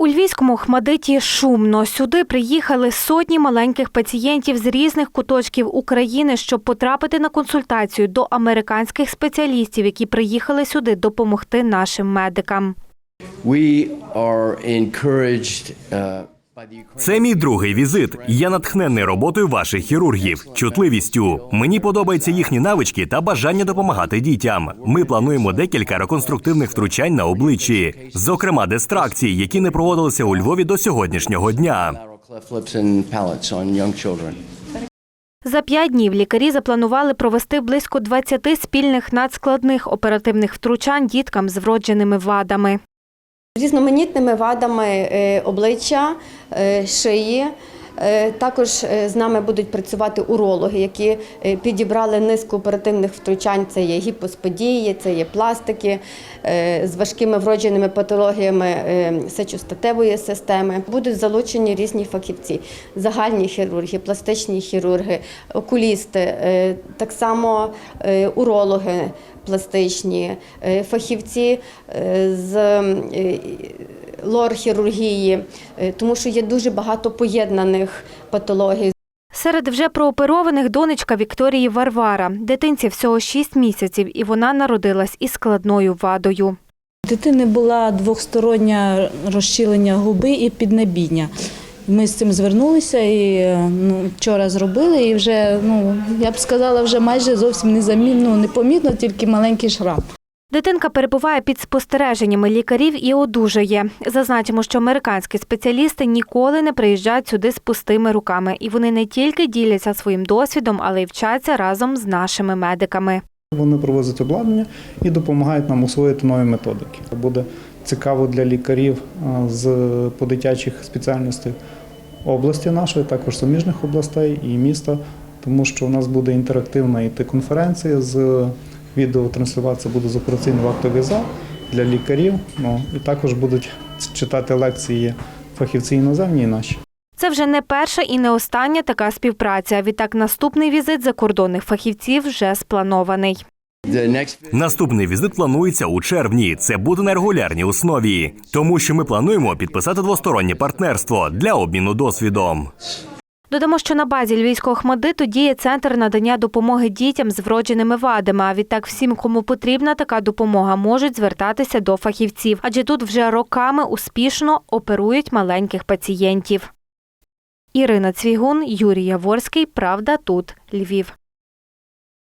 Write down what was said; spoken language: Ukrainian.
У львівському Хмадиті шумно. Сюди приїхали сотні маленьких пацієнтів з різних куточків України, щоб потрапити на консультацію до американських спеціалістів, які приїхали сюди допомогти нашим медикам. We are encouraged uh, Це мій другий візит. Я натхнений роботою ваших хірургів, чутливістю. Мені подобаються їхні навички та бажання допомагати дітям. Ми плануємо декілька реконструктивних втручань на обличчі, зокрема дистракції, які не проводилися у Львові до сьогоднішнього дня. За п'ять днів лікарі запланували провести близько 20 спільних надскладних оперативних втручань діткам з вродженими вадами. Різноманітними вадами е, обличчя, е, шиї. Е, Також з нами будуть працювати урологи, які підібрали низку оперативних втручань. Це є гіпосподії, це є пластики з важкими вродженими патологіями сечостатевої системи. Будуть залучені різні фахівці: загальні хірурги, пластичні хірурги, окулісти, так само урологи пластичні, е, фахівці е, з е, лор-хірургії, тому що є дуже багато поєднаних патологій. Серед вже прооперованих донечка Вікторії Варвара. Дитинці всього 6 місяців, і вона народилась із складною вадою. Дитини була двохстороння розщілення губи і піднебіння. Ми з цим звернулися і е, ну, вчора зробили, і вже, ну, я б сказала, вже майже зовсім незамінно, непомітно, тільки маленький шрам. Дитинка перебуває під спостереженнями лікарів і одужає. Зазначимо, що американські спеціалісти ніколи не приїжджають сюди з пустими руками, і вони не тільки діляться своїм досвідом, але й вчаться разом з нашими медиками. Вони привозять обладнання і допомагають нам освоїти нові методики. Буде цікаво для лікарів з подитячих спеціальностей області нашої, також суміжних областей і міста, тому що у нас буде інтерактивна іти конференція з відеотрансляція буде з операційний актовий зал для лікарів. Ну і також будуть читати лекції фахівці іноземні і наші. Це вже не перша і не остання така співпраця. Відтак, наступний візит закордонних фахівців вже спланований. Наступний візит планується у червні. Це буде на регулярній основі, тому що ми плануємо підписати двостороннє партнерство для обміну досвідом. Додамо, що на базі львівського хмадиту діє центр надання допомоги дітям з вродженими вадами. А відтак всім, кому потрібна така допомога, можуть звертатися до фахівців, адже тут вже роками успішно оперують маленьких пацієнтів. Ірина Цвігун, Юрій Яворський. Правда, тут Львів.